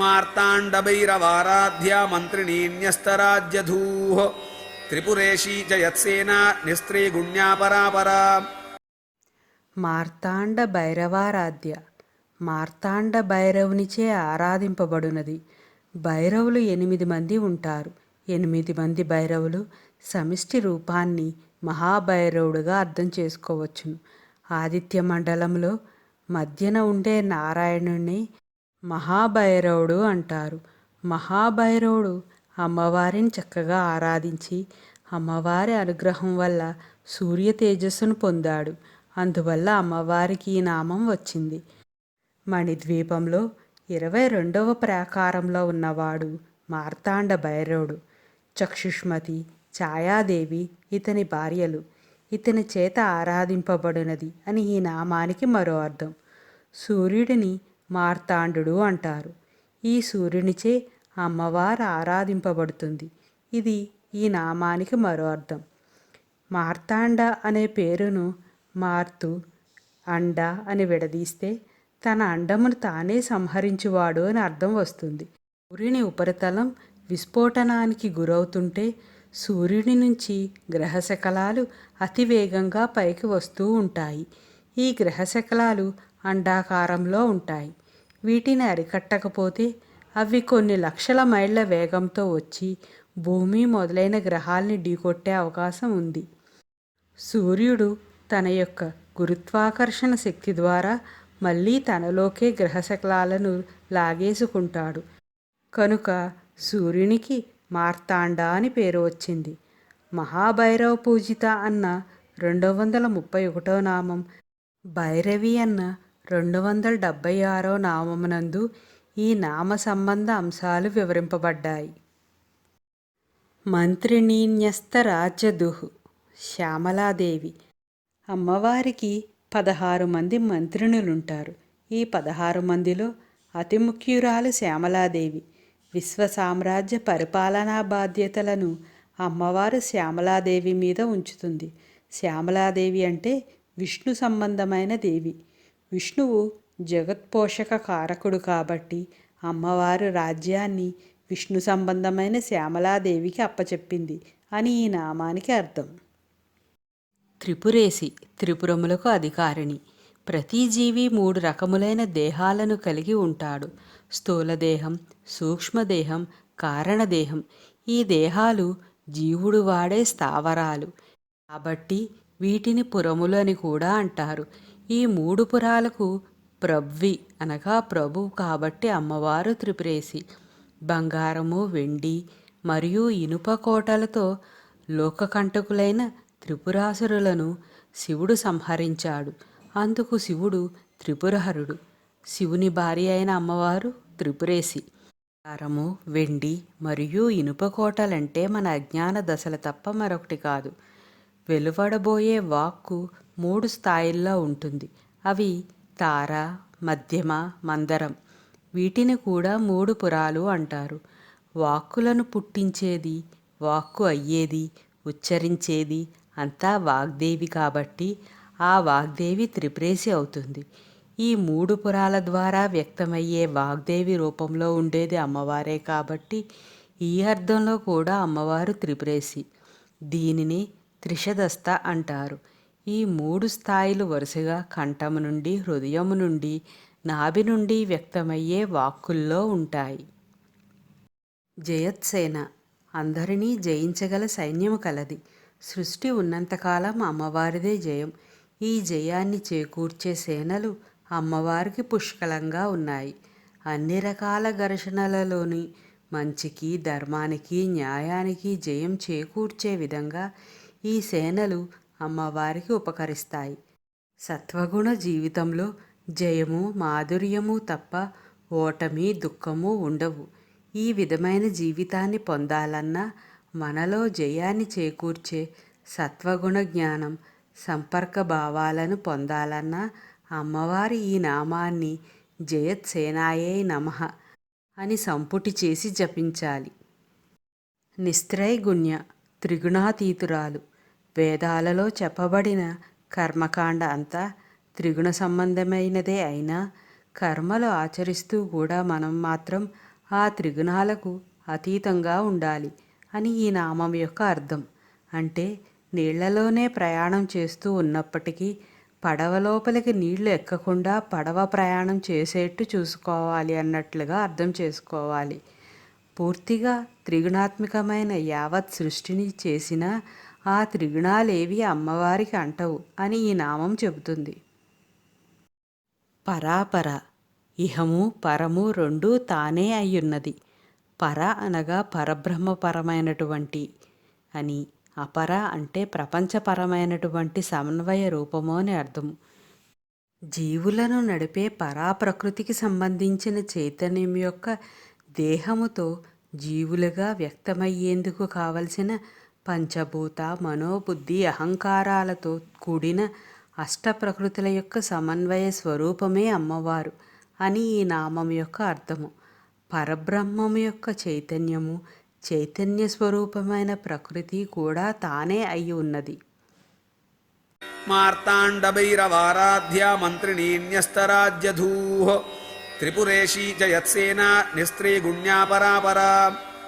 మార్తాండభైరవారాధ్య మంత్రిణీన్యస్తరాజ్యధూః త్రిపురేషీ చ యత్సేనా నిస్త్రీ గుణ్యాపరాపరా మార్తాండ భైరవారాధ్య మార్తాండ భైరవునిచే ఆరాధింపబడునది. భైరవులు ఎనిమిది మంది ఉంటారు. ఎనిమిది మంది భైరవులు సమిష్టి రూపాన్ని మహాభైరవుడుగా అర్థం చేసుకోవచ్చును. ఆదిత్య మండలంలో మధ్యన ఉండే నారాయణుణ్ణి మహాభైరవుడు అంటారు. మహాభైరవుడు అమ్మవారిని చక్కగా ఆరాధించి అమ్మవారి అనుగ్రహం వల్ల సూర్య తేజస్సును పొందాడు. అందువల్ల అమ్మవారికి ఈ నామం వచ్చింది. మణిద్వీపంలో ఇరవై రెండవ ప్రాకారంలో ఉన్నవాడు మార్తాండ భైరవుడు. చక్షుష్మతి ఛాయాదేవి ఇతని భార్యలు. ఇతని చేత ఆరాధింపబడినది అని ఈ నామానికి మరో అర్థం. సూర్యుడిని మార్తాండు అంటారు. ఈ సూర్యునిచే అమ్మవారు ఆరాధింపబడుతుంది. ఇది ఈ నామానికి మరో అర్థం. మార్తాండ అనే పేరును మార్తు అండ అని విడదీస్తే తన అండమును తానే సంహరించువాడు అని అర్థం వస్తుంది. సూర్యుని ఉపరితలం విస్ఫోటనానికి గురవుతుంటే సూర్యుని నుంచి గ్రహశకలాలు అతివేగంగా పైకి వస్తూ ఉంటాయి. ఈ గ్రహశకలాలు అండాకారంలో ఉంటాయి. వీటిని అరికట్టకపోతే అవి కొన్ని లక్షల మైళ్ళ వేగంతో వచ్చి భూమి మొదలైన గ్రహాల్ని ఢీకొట్టే అవకాశం ఉంది. సూర్యుడు తన యొక్క గురుత్వాకర్షణ శక్తి ద్వారా మళ్ళీ తనలోకే గ్రహశకలాలను లాగేసుకుంటాడు. కనుక సూర్యునికి మార్తాండ అని పేరు వచ్చింది. మహాభైరవ పూజిత అన్న రెండు వందల ముప్పై ఒకటో నామం భైరవి అన్న రెండు వందల డెబ్భై ఆరో నామమునందు ఈ నామ సంబంధ అంశాలు వివరింపబడ్డాయి. మంత్రిణీన్యస్త రాజ్యదుహు శ్యామలాదేవి. అమ్మవారికి పదహారు మంది మంత్రిణులుంటారు. ఈ పదహారు మందిలో అతి ముఖ్యురాలు శ్యామలాదేవి. విశ్వ సామ్రాజ్య పరిపాలనా బాధ్యతలను అమ్మవారు శ్యామలాదేవి మీద ఉంచుతుంది. శ్యామలాదేవి అంటే విష్ణు సంబంధమైన దేవి. విష్ణువు జగత్పోషక కారకుడు కాబట్టి అమ్మవారు రాజ్యాన్ని విష్ణు సంబంధమైన శ్యామలాదేవికి అప్పచెప్పింది అని ఈ నామానికి అర్థం. త్రిపురేసి త్రిపురములకు అధికారిణి. ప్రతి జీవి మూడు రకములైన దేహాలను కలిగి ఉంటాడు. స్థూలదేహం సూక్ష్మదేహం కారణదేహం. ఈ దేహాలు జీవుడు వాడే స్థావరాలు. కాబట్టి వీటిని పురములు అని కూడా అంటారు. ఈ మూడు పురాలకు ప్రవ్వి అనగా ప్రభు కాబట్టి అమ్మవారు త్రిపురేసి బంగారము వెండి మరియు ఇనుప కోటలతో లోకకంటకులైన త్రిపురాసురులను శివుడు సంహరించాడు. అందుకు శివుడు త్రిపురహరుడు. శివుని భార్య అయిన అమ్మవారు త్రిపురేసి బంగారము వెండి మరియు ఇనుప కోటలంటే మన అజ్ఞాన దశలు తప్ప మరొకటి కాదు. వెలువడబోయే వాక్కు మూడు స్థాయిల్లో ఉంటుంది. అవి తార మధ్యమ మందరం. వీటిని కూడా మూడు పురాలు అంటారు. వాక్కులను పుట్టించేది వాక్కు అయ్యేది ఉచ్చరించేది అంతా వాగ్దేవి కాబట్టి ఆ వాగ్దేవి త్రిపురేసి అవుతుంది. ఈ మూడు పురాల ద్వారా వ్యక్తమయ్యే వాగ్దేవి రూపంలో ఉండేది అమ్మవారే కాబట్టి ఈ అర్థంలో కూడా అమ్మవారు త్రిపురేసి. దీనిని త్రిషదస్త అంటారు. ఈ మూడు స్థాయిలు వరుసగా కంఠము నుండి హృదయము నుండి నాభి నుండి వ్యక్తమయ్యే వాక్కుల్లో ఉంటాయి. జయత్సేన అందరినీ జయించగల సైన్యము కలది. సృష్టి ఉన్నంతకాలం అమ్మవారిదే జయం. ఈ జయాన్ని చేకూర్చే సేనలు అమ్మవారికి పుష్కలంగా ఉన్నాయి. అన్ని రకాల ఘర్షణలలోని మంచికి ధర్మానికి న్యాయానికి జయం చేకూర్చే విధంగా ఈ సేనలు అమ్మవారికి ఉపకరిస్తాయి. సత్వగుణ జీవితంలో జయము మాధుర్యము తప్ప ఓటమి దుఃఖము ఉండవు. ఈ విధమైన జీవితాన్ని పొందాలన్నా మనలో జయాన్ని చేకూర్చే సత్వగుణ జ్ఞానం సంపర్క భావాలను పొందాలన్నా అమ్మవారి ఈ నామాన్ని జయత్సేనాయే నమః అని సంపుటి చేసి జపించాలి. నిస్త్రైగుణ్య త్రిగుణాతీతురాలు వేదాలలో చెప్పబడిన కర్మకాండ అంతా త్రిగుణ సంబంధమైనదే అయినా కర్మలు ఆచరిస్తూ కూడా మనం మాత్రం ఆ త్రిగుణాలకు అతీతంగా ఉండాలి అని ఈ నామం యొక్క అర్థం. అంటే నీళ్ళలోనే ప్రయాణం చేస్తూ ఉన్నప్పటికీ పడవ లోపలికి నీళ్ళు ఎక్కకుండా పడవ ప్రయాణం చేసేట్టు చూసుకోవాలి అన్నట్లుగా అర్థం చేసుకోవాలి. పూర్తిగా త్రిగుణాత్మకమైన యావత్ సృష్టిని చేసిన ఆ త్రిగుణాలేవి అమ్మవారికి అంటవు అని ఈ నామం చెబుతుంది. పరాపర. ఇహము పరము రెండూ తానే అయ్యున్నది. పర అనగా పరబ్రహ్మపరమైనటువంటి అని. అపర అంటే ప్రపంచపరమైనటువంటి సమన్వయ రూపము అని అర్థం. జీవులను నడిపే పరాప్రకృతికి సంబంధించిన చైతన్యం యొక్క దేహముతో జీవులుగా వ్యక్తమయ్యేందుకు కావలసిన పంచభూత మనోబుద్ధి అహంకారాలతో కూడిన అష్టప్రకృతుల యొక్క సమన్వయ స్వరూపమే అమ్మవారు అని ఈ నామం యొక్క అర్థము. పరబ్రహ్మం యొక్క చైతన్యము చైతన్య స్వరూపమైన ప్రకృతి కూడా తానే అయి ఉన్నది. మార్తాండభైరవారాధ్య మంత్రిణీ న్యస్తరాజ్యధూ. త్రిపురేశీ చ నిస్త్రీ గుణ్యాపరాపరా